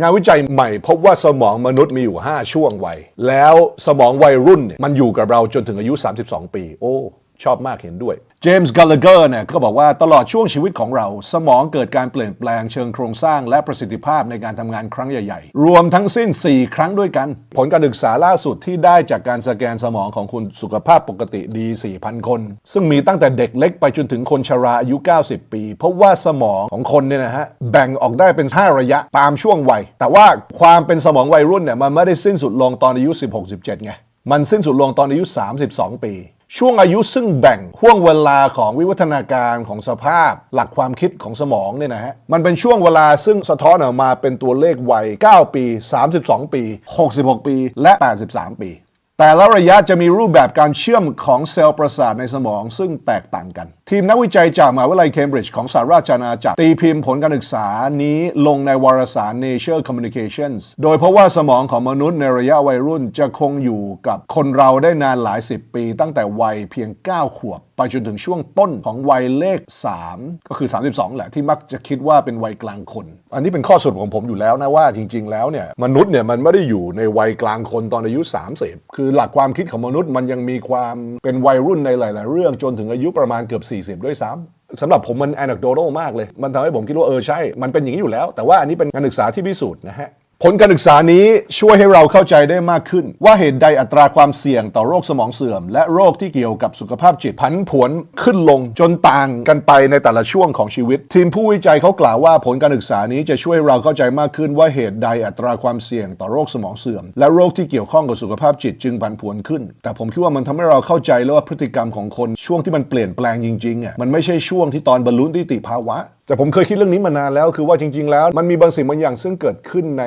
งานวิจัยใหม่พบว่าสมองมนุษย์มีอยู่ 5 ช่วงวัย แล้วสมองวัยรุ่นเนี่ยมันอยู่กับเราจนถึงอายุ 32 ปี โอ้ ชอบมากเห็นด้วย จมส์กัลเลเกอร์เนี่ยก็บอกว่าตลอดช่วงชีวิตของเรา สมองเกิดการเปลี่ยนแปลงเชิงโครงสร้างและประสิทธิภาพในการทำงานครั้งใหญ่ ๆ รวมทั้งสิ้น 4 ครั้งด้วยกัน ผลการศึกษาล่าสุดที่ได้จากการสแกนสมองของคุณสุขภาพปกติดี 4,000 คน ซึ่งมีตั้งแต่เด็กเล็กไปจนถึงคนชราอายุ 90 ปี เพราะว่าสมองของคนเนี่ยนะฮะแบ่งออกได้เป็น 5 ระยะตามช่วงวัย แต่ว่าความเป็นสมองวัยรุ่นเนี่ยมันไม่ได้สิ้นสุดลงตอนอายุ 16-17ไงมันสิ้นสุดลงตอนอายุ 32 ปี ช่วงอายุซึ่งแบ่งห่วงเวลาของวิวัฒนาการของสภาพ หลักความคิดของสมองเนี่ยนะฮะมันเป็นช่วงเวลาซึ่งสะท้อนออกมาเป็นตัวเลขวัย 9 ปี 32 ปี 66 ปี และ 83 ปี แต่ละระยะจะมีรูปแบบการเชื่อมของเซลล์ประสาทในสมองซึ่งแตกต่างกัน ทีมนักวิจัยจากมหาวิทยาลัยเคมบริดจ์ของสหราชอาณาจักรตีพิมพ์ผลการศึกษานี้ลงในวารสาร Nature Communications โดยเพราะว่าสมองของมนุษย์ในระยะวัยรุ่นจะคงอยู่กับคนเราได้นานหลายสิบปี ตั้งแต่วัยเพียง 9 ขวบไปจนถึงช่วงต้นของวัยเลข 3 ก็คือ 32 แหละ ที่มักจะคิดว่าเป็นวัยกลางคน อันนี้เป็นข้อสรุปของผมอยู่แล้วนะว่าจริง ๆ แล้วเนี่ยมนุษย์เนี่ยมันไม่ได้อยู่ในวัยกลางคนตอนอายุ 30 คือหลักความคิดของมนุษย์มันยังมีความเป็นวัยรุ่นในหลาย ๆ เรื่องจนถึงอายุประมาณเกือบ 40 ด้วยซ้ำสำหรับผมมัน anecdotal มากเลย มันทำให้ผมคิดว่าเออใช่ มันเป็นอย่างนี้อยู่แล้ว แต่ว่าอันนี้เป็นการศึกษาที่พิสูจน์นะฮะ ผลการศึกษานี้ช่วยให้เราเข้าใจได้มากขึ้น ว่าเหตุใดอัตราความเสี่ยงต่อโรคสมองเสื่อม และโรคที่เกี่ยวกับสุขภาพจิตผันผวนขึ้นลงจนต่างกันไปในแต่ละช่วงของชีวิต ทีมผู้วิจัยเขากล่าวว่าผลการศึกษานี้จะช่วยเราเข้าใจมากขึ้น ว่าเหตุใดอัตราความเสี่ยงต่อโรคสมองเสื่อม และโรคที่เกี่ยวข้องกับสุขภาพจิตจึงผันผวนขึ้น แต่ผมคิดว่ามันทำให้เราเข้าใจแล้วว่าพฤติกรรมของคนช่วงที่มันเปลี่ยนแปลงจริงๆอะมันไม่ใช่ช่วงที่ตอนบรรลุนิติภาวะ แต่ผมเคยคิดเรื่องนี้มานานแล้วคือว่าจริง ๆ แล้วมันมีบางสิ่งบางอย่างซึ่งเกิดขึ้นใน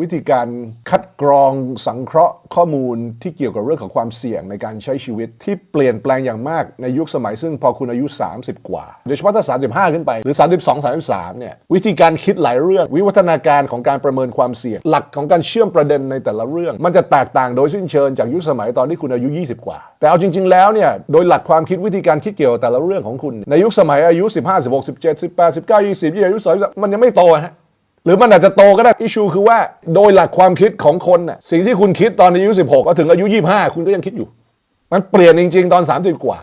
วิธีการคัดกรองสังเคราะห์ข้อมูลที่เกี่ยวกับเรื่องของความเสี่ยงในการใช้ชีวิตที่เปลี่ยนแปลงอย่างมากในยุคสมัยซึ่งพอคุณอายุ 30 กว่า โดยเฉพาะถ้า 35 ขึ้นไป หรือ 32 33 เนี่ยวิธีการคิดหลายเรื่อง วิวัฒนาการของการประเมินความเสี่ยง หลักของการเชื่อมประเด็นในแต่ละเรื่อง มันจะแตกต่างโดยสิ้นเชิงจากยุคสมัยตอนที่คุณอายุ 20 กว่า แต่เอาจริง ๆ แล้วเนี่ยโดยหลักความคิดวิธีการคิดเกี่ยวกับแต่ละเรื่องของคุณในยุคสมัยอายุ 15 16 17 18 19 20 20อายุ30มันยังไม่โตฮะหรือมันอาจจะโตก็ได้อิชูคือว่าโดยหลักความคิดของคนน่ะสิ่งที่คุณคิดตอนอายุ 16ก็ถึงอายุ 25 คุณก็ยังคิดอยู่ มันเปลี่ยนจริง ๆ ตอน 30 กว่า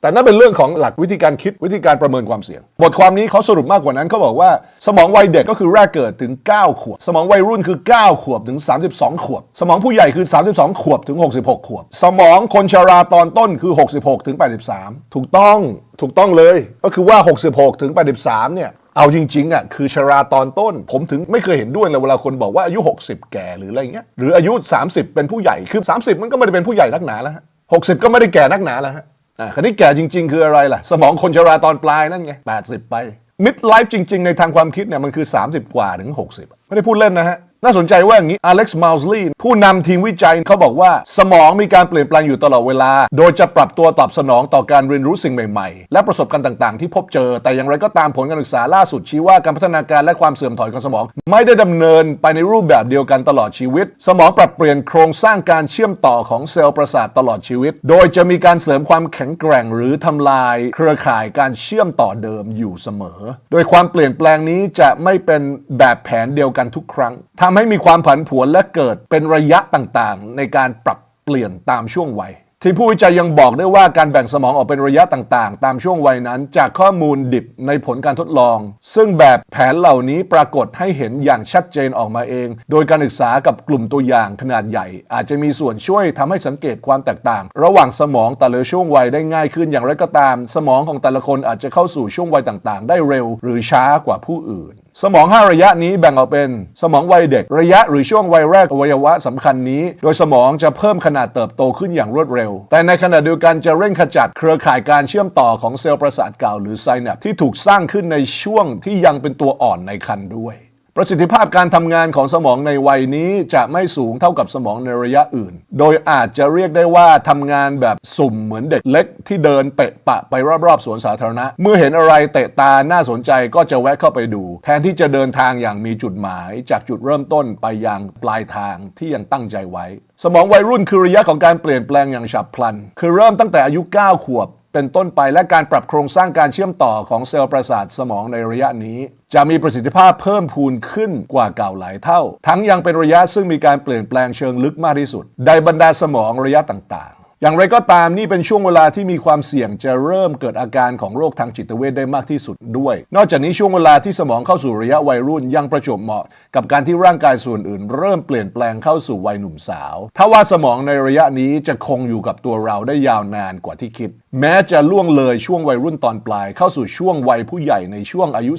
แต่นั่นเป็นเรื่องของหลักวิธีการคิดวิธีการประเมินความเสี่ยง บทความนี้เขาสรุปมากกว่านั้นเขาบอกว่าสมองวัยเด็กก็คือแรกเกิดถึง 9 ขวบ สมองวัยรุ่นคือ 9 ขวบถึง 32 ขวบ สมองผู้ใหญ่คือ 32 ขวบถึง 66 ขวบ สมองคนชราตอนต้นคือ 66 ถึง 83 ถูกต้องถูกต้องเลยก็คือว่า 66 ถึง 83 เนี่ยเอาจริงๆอะคือชราตอนต้น ผมถึงไม่เคยเห็นด้วยเลยเวลาคนบอกว่าอายุ 60 แก่หรืออะไรเงี้ยหรืออายุ 30 เป็นผู้ใหญ่คือ 30 มันก็ไม่ได้เป็นผู้ใหญ่นักหนาแล้วฮะ60 ก็ไม่ได้แก่นักหนาแล้วฮะ อ่าคราวนี้แก่จริง ๆ คืออะไรล่ะ สมองคนชราตอนปลายนั่นไง 80 ไปมิดไลฟ์จริง ๆ ในทางความคิดเนี่ยมันคือ 30 กว่าถึง 60 ไม่ได้พูดเล่นนะฮะ น่าสนใจว่าอย่างนี้อเล็กซ์มาลส์ลีผู้นำทีมวิจัยเขาบอกว่าสมองมีการเปลี่ยนแปลงอยู่ตลอดเวลา โดยจะปรับตัวตอบสนองต่อการเรียนรู้สิ่งใหม่ๆ และประสบการณ์ต่างๆ ที่พบเจอ แต่อย่างไรก็ตามผลการศึกษาล่าสุดชี้ว่าการพัฒนาการและความเสื่อมถอยของสมอง ไม่ได้ดำเนินไปในรูปแบบเดียวกันตลอดชีวิต สมองปรับเปลี่ยนโครงสร้างการเชื่อมต่อของเซลล์ประสาทตลอดชีวิต โดยจะมีการเสริมความแข็งแกร่ง หรือทำลายเครือข่ายการเชื่อมต่อเดิมอยู่เสมอ โดยความเปลี่ยนแปลงนี้จะไม่เป็นแบบแผนเดียวกันทุกครั้งทำให้มีความผันผวนและเกิดเป็นระยะต่างๆ ในการปรับเปลี่ยนตามช่วงวัย ทีมผู้วิจัยยังบอกด้วยว่าการแบ่งสมองออกเป็นระยะต่างๆ ตามช่วงวัยนั้น จากข้อมูลดิบในผลการทดลอง ซึ่งแบบแผนเหล่านี้ปรากฏให้เห็นอย่างชัดเจนออกมาเอง โดยการศึกษากับกลุ่มตัวอย่างขนาดใหญ่ อาจจะมีส่วนช่วยทำให้สังเกตความแตกต่าง ระหว่างสมองแต่ละช่วงวัยได้ง่ายขึ้นอย่างไรก็ตาม สมองของแต่ละคนอาจจะเข้าสู่ช่วงวัยต่างๆ ได้เร็ว หรือช้ากว่าผู้อื่นสมอง 5 ระยะนี้แบ่งออกเป็น สมองวัยเด็ก ระยะหรือช่วงวัยแรกอวัยวะสำคัญนี้ โดยสมองจะเพิ่มขนาดเติบโตขึ้นอย่างรวดเร็ว แต่ในขณะเดียวกันจะเร่งขจัดเครือข่ายการเชื่อมต่อของเซลล์ประสาทเก่าหรือไซนัปที่ถูกสร้างขึ้นในช่วงที่ยังเป็นตัวอ่อนในครรภ์ด้วย ประสิทธิภาพการทำงานของสมองในวัยนี้จะไม่สูงเท่ากับสมองในระยะอื่น โดยอาจจะเรียกได้ว่าทำงานแบบสุ่มเหมือนเด็กเล็กที่เดินเปะปะไปรอบๆสวนสาธารณะ เมื่อเห็นอะไรเตะตาน่าสนใจก็จะแวะเข้าไปดู แทนที่จะเดินทางอย่างมีจุดหมาย จากจุดเริ่มต้นไปยังปลายทางที่ยังตั้งใจไว้ สมองวัยรุ่นคือระยะของการเปลี่ยนแปลงอย่างฉับพลัน คือเริ่มตั้งแต่อายุ 9 ขวบ เป็นต้นไปและการปรับโครงสร้างการเชื่อมต่อของเซลล์ประสาทสมองในระยะนี้ จะมีประสิทธิภาพเพิ่มพูนขึ้นกว่าเก่าหลายเท่า ทั้งยังเป็นระยะซึ่งมีการเปลี่ยนแปลงเชิงลึกมากที่สุด ในบรรดาสมองระยะต่าง อย่างไรก็ตามนี่เป็นช่วงเวลาที่มีความเสี่ยงจะเริ่มเกิดอาการของโรคทางจิตเวชได้มากที่สุดด้วย นอกจากนี้ช่วงเวลาที่สมองเข้าสู่ระยะวัยรุ่นยังประจวบเหมาะ กับการที่ร่างกายส่วนอื่น เริ่มเปลี่ยนแปลงเข้าสู่วัยหนุ่มสาว ถ้าว่าสมองในระยะนี้จะคงอยู่กับตัวเราได้ยาวนานกว่าที่คิด แม้จะล่วงเลยช่วงวัยรุ่นตอนปลาย เข้าสู่ช่วงวัยผู้ใหญ่ในช่วงอายุ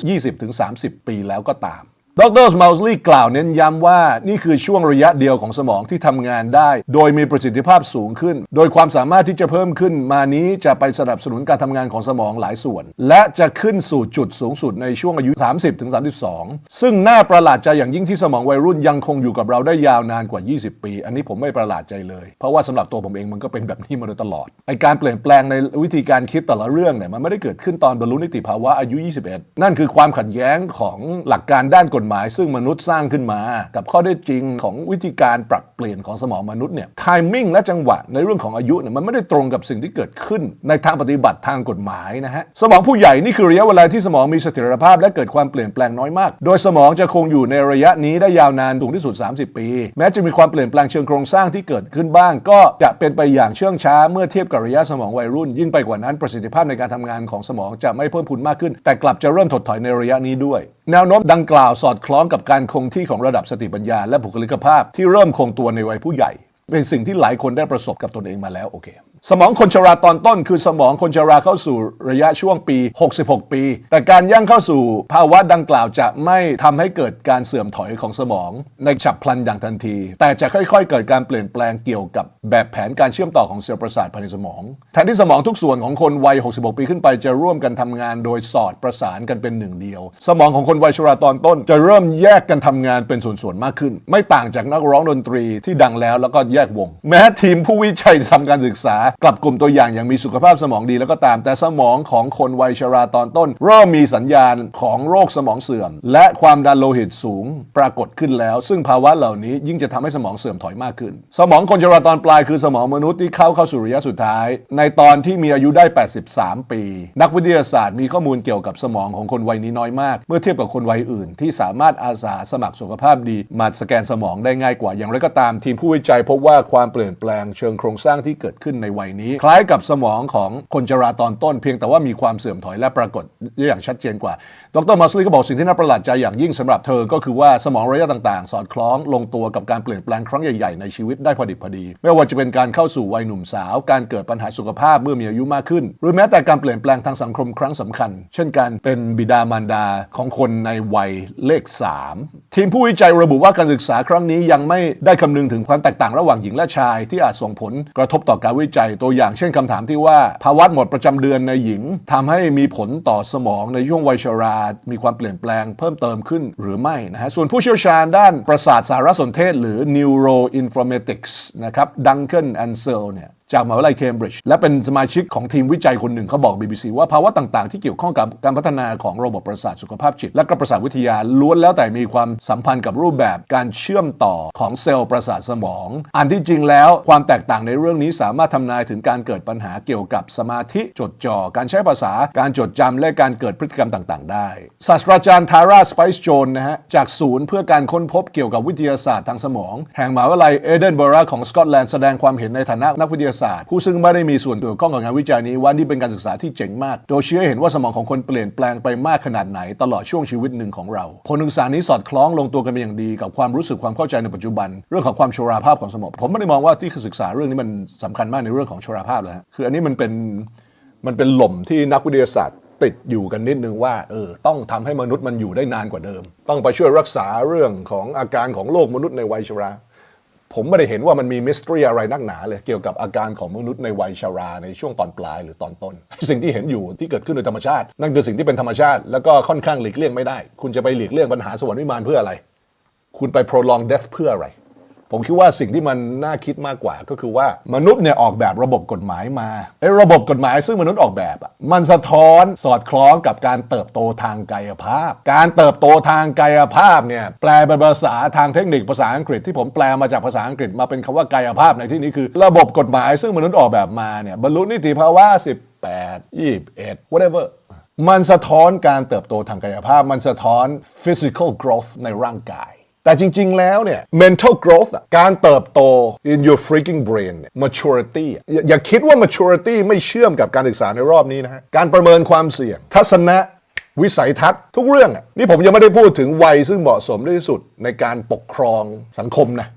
20-30 ปีแล้วก็ตาม ดรสมาลลีย์กล่าวเน้นย้ำว่านี่คือช่วงระยะเดียวของสมองที่ทำงานได้ โดยมีประสิทธิภาพสูงขึ้น โดยความสามารถที่จะเพิ่มขึ้นมานี้จะไปสนับสนุนการทำงานของสมองหลายส่วน และจะขึ้นสู่จุดสูงสุดในช่วงอายุ 30-32 ซึ่งน่าประหลาดใจอย่างยิ่งที่สมองวัยรุ่นยังคงอยู่กับเราได้ยาวนานกว่า 20 ปี อันนี้ผมไม่ประหลาดใจเลย เพราะว่าสำหรับตัวผมเองมันก็เป็นแบบนี้มาโดยตลอดไอการเปลี่ยนแปลงในวิธีการคิดแต่ละเรื่องเนี่ยมันไม่ได้เกิดขึ้นตอนบรรลุนิติภาวะอายุ 21 นั่นคือความขัดแย้งของหลักการด้านกฎฎหมายซึ่งมนุษย์สร้างขึ้นมา กับข้อได้จริงของวิธีการปรับเปลี่ยนของสมองมนุษย์เนี่ยไทมิ่งและจังหวะในเรื่องของอายุเนี่ยมันไม่ได้ตรงกับสิ่งที่เกิดขึ้น ในทางปฏิบัติทางกฎหมายนะฮะสมองผู้ใหญ่นี่คือระยะเวลาที่สมองมีเสถียรภาพ และเกิดความเปลี่ยนแปลงน้อยมาก โดยสมองจะคงอยู่ในระยะนี้ได้ยาวนานสูงที่สุด 30 ปี แม้จะมีความเปลี่ยนแปลงเชิงโครงสร้างที่เกิดขึ้นบ้าง ก็จะเป็นไปอย่างเชื่องช้า เมื่อเทียบกับระยะสมองวัยรุ่น ยิ่งไปกว่านั้นประสิทธิภาพในการทำงานของสมองจะไม่เพิ่มพูนมากขึ้น แต่กลับจะเริ่มถดถอยในระยะนี้ด้วย แนวโน้มดังกล่าวสอดคล้องกับการคงที่ของระดับสติปัญญา และบุคลิกภาพที่เริ่มคงตัวในวัยผู้ใหญ่ เป็นสิ่งที่หลายคนได้ประสบกับตนเองมาแล้วโอเค สมองคนชราตอนต้นคือสมองคนชราเข้าสู่ระยะช่วงปี 66 ปี แต่การย่างเข้าสู่ภาวะดังกล่าวจะไม่ทำให้เกิดการเสื่อมถอยของสมองในฉับพลันอย่างทันที แต่จะค่อยๆ เกิดการเปลี่ยนแปลงเกี่ยวกับแบบแผนการเชื่อมต่อของเซลล์ประสาทภายในสมอง แทนที่สมองทุกส่วนของคนวัย 66 ปีขึ้นไปจะร่วมกันทำงานโดยสอดประสานกันเป็นหนึ่งเดียว สมองของคนวัยชราตอนต้น จะเริ่มแยกกันทำงานเป็นส่วนๆมากขึ้น ไม่ต่างจากนักร้องดนตรีที่ดังแล้วแล้วก็แยกวง แม้ทีมผู้วิจัยทำการศึกษากลับกลุ่มตัวอย่างอย่างมีสุขภาพสมองดีแล้วก็ตาม แต่สมองของคนวัยชราตอนต้น เริ่มมีสัญญาณของโรคสมองเสื่อม และความดันโลหิตสูงปรากฏขึ้นแล้ว ซึ่งภาวะเหล่านี้ยิ่งจะทำให้สมองเสื่อมถอยมากขึ้น สมองคนชราตอนปลายคือสมองมนุษย์ที่เข้าเข้าสู่ระยะสุดท้าย ในตอนที่มีอายุได้ 83 ปี นักวิทยาศาสตร์มีข้อมูลเกี่ยวกับสมองของคนวัยนี้น้อยมาก เมื่อเทียบกับคนวัยอื่น ที่สามารถอาสาสมัครสุขภาพดี มาสแกนสมองได้ง่ายกว่าอย่างไรก็ตาม ทีมผู้วิจัยพบว่าความเปลี่ยนแปลงเชิงโครงสร้างที่เกิดขึ้นในวัยนี้ คล้ายกับสมองของคนชราตอนต้นเพียงแต่ว่ามีความเสื่อมถอยและปรากฏอย่างชัดเจนกว่า ดรมาสลีก็บอกสิ่งที่น่าประหลาดใจอย่างยิ่งสำหรับเธอ ก็คือว่าสมองระยะต่างๆ สอดคล้องลงตัวกับการเปลี่ยนแปลงครั้งใหญ่ๆในชีวิตได้พอดิบพอดี ไม่ว่าจะเป็นการเข้าสู่วัยหนุ่มสาว การเกิดปัญหาสุขภาพเมื่อมีอายุมากขึ้น หรือแม้แต่การเปลี่ยนแปลงทางสังคมครั้งสำคัญ เช่นการเป็นบิดามารดาของคนในวัยเลข 3 ทีมผู้วิจัยระบุว่าการศึกษาครั้งนี้ยังไม่ได้คำนึงถึงความแตกต่างระหว่างหญิงและชายที่อาจส่งผลกระทบต่อการวิจัยตัวอย่างเช่นคำถามที่ว่า ภาวะหมดประจำเดือนในหญิงทำให้มีผลต่อสมองในช่วงวัยชรา มีความเปลี่ยนแปลงเพิ่มเติมขึ้นหรือไม่นะฮะส่วนผู้เชี่ยวชาญด้านประสาทสารสนเทศ หรือ neuroinformatics นะครับดังเกิลแอนเซลเนี่ย จากมหาวิทยาลัยเคมบริดจ์และเป็นสมาชิกของทีมวิจัยคนหนึ่งเขาบอก BBC ว่าภาวะต่างๆ ที่เกี่ยวข้องกับการพัฒนาของระบบประสาทสุขภาพจิต และก็ประสาทวิทยาล้วนแล้วแต่มีความสัมพันธ์กับรูปแบบการเชื่อมต่อของเซลล์ประสาทสมอง อันที่จริงแล้วความแตกต่างในเรื่องนี้สามารถทำนายถึงการเกิดปัญหาเกี่ยวกับสมาธิจดจ่อการใช้ภาษาการจดจำและการเกิดพฤติกรรมต่างๆ ได้ศาสตราจารย์ทาร่าสไปซ์โจนนะฮะจากศูนย์เพื่อการค้นพบเกี่ยวกับวิทยาศาสตร์ทางสมอง แห่งมหาวิทยาลัยเอเดนบอราของสกอตแลนด์แสดงความเห็นในฐานะนักวิทยาศาสตร์ ผู้ซึ่งไม่ได้มีส่วนเกี่ยวข้องกับงานวิจัยนี้ว่านี่เป็นการศึกษาที่เจ๋งมาก โดยเชื่อเห็นว่าสมองของคนเปลี่ยนแปลงไปมากขนาดไหนตลอดช่วงชีวิตหนึ่งของเรา ผลศึกษานี้สอดคล้องลงตัวกันเป็นอย่างดีกับความรู้สึกความเข้าใจในปัจจุบัน เรื่องของความชราภาพของสมอง ผมไม่ได้มองว่าที่ศึกษาเรื่องนี้มันสำคัญมากในเรื่องของชราภาพเลยฮะคืออันนี้มันเป็นมันเป็นหล่มที่นักวิทยาศาสตร์ติดอยู่กันนิดนึงว่าเออต้องทำให้มนุษย์มันอยู่ได้นานกว่าเดิม ต้องไปช่วยรักษาเรื่องของอาการของโรคมนุษย์ในวัยชรา ผมไม่ได้เห็นว่ามันมีมิสทรีอะไรนักหนาเลย เกี่ยวกับอาการของมนุษย์ในวัยชราในช่วงตอนปลายหรือตอนต้น สิ่งที่เห็นอยู่ที่เกิดขึ้นโดยธรรมชาติ นั่นคือสิ่งที่เป็นธรรมชาติ แล้วก็ค่อนข้างหลีกเลี่ยงไม่ได้ คุณจะไปหลีกเลี่ยงปัญหาสวรรค์วิมานเพื่ออะไร คุณไป prolong death เพื่ออะไร ผมคิดว่าสิ่งที่มันน่าคิดมากกว่าก็คือว่ามนุษย์เนี่ยออกแบบระบบกฎหมายมาไอ้ระบบกฎหมายซึ่งมนุษย์ออกแบบอะมันสะท้อนสอดคล้องกับการเติบโตทางกายภาพ การเติบโตทางกายภาพเนี่ยแปลเป็นภาษาทางเทคนิคภาษาอังกฤษที่ผมแปลมาจากภาษาอังกฤษมาเป็นคำว่ากายภาพในที่นี้คือ ระบบกฎหมายซึ่งมนุษย์ออกแบบมาเนี่ยบรรลุนิติภาวะ 18 21 whatever มันสะท้อนการเติบโตทางกายภาพ มันสะท้อน physical growth ในร่างกาย แต่จริง ๆ แล้วเนี่ย mental growth อะการเติบโต in your freaking brain เนี่ย maturity อย่าอย่าคิดว่า maturity ไม่เชื่อมกับการศึกษาในรอบนี้นะฮะ การประเมินความเสี่ยง ทัศนะวิสัยทัศน์ทุกเรื่องอะนี่ผมยังไม่ได้พูดถึงวัยซึ่งเหมาะสมที่สุดในการปกครองสังคมนะ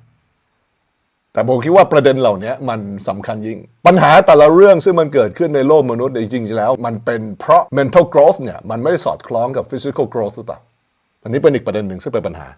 แต่ผมคิดว่าประเด็นเหล่านี้มันสำคัญยิ่ง ปัญหาแต่ละเรื่องซึ่งมันเกิดขึ้นในโลกมนุษย์จริงๆแล้ว มันเป็นเพราะ mental growth เนี่ยมันไม่ได้สอดคล้องกับ physical growth หรือเปล่าอันนี้เป็นอีกประเด็นหนึ่งซึ่งเป็นปัญหา